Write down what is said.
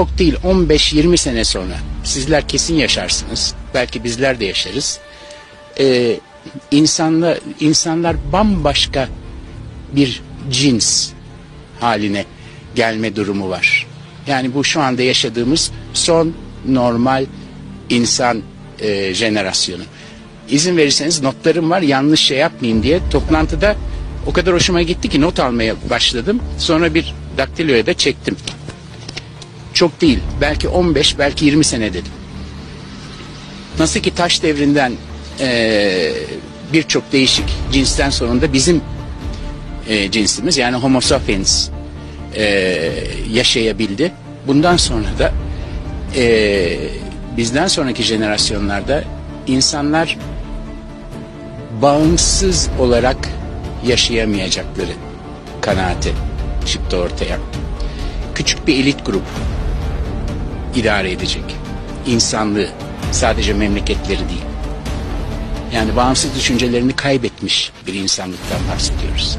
çok değil 15-20 sene sonra sizler kesin yaşarsınız. Belki bizler de yaşarız. Ee, insanlar, insanlar bambaşka bir cins haline gelme durumu var. Yani bu şu anda yaşadığımız son normal insan e, jenerasyonu. İzin verirseniz notlarım var yanlış şey yapmayayım diye toplantıda o kadar hoşuma gitti ki not almaya başladım. Sonra bir daktiloya da çektim. Çok değil belki 15 belki 20 sene dedim. Nasıl ki taş devrinden e, birçok değişik cinsten sonra da bizim e, cinsimiz yani homo sapiens e, yaşayabildi. Bundan sonra da e, bizden sonraki jenerasyonlarda insanlar bağımsız olarak yaşayamayacakları kanaati çıktı ortaya. Küçük bir elit grup idare edecek. İnsanlığı sadece memleketleri değil. Yani bağımsız düşüncelerini kaybetmiş bir insanlıktan bahsediyoruz.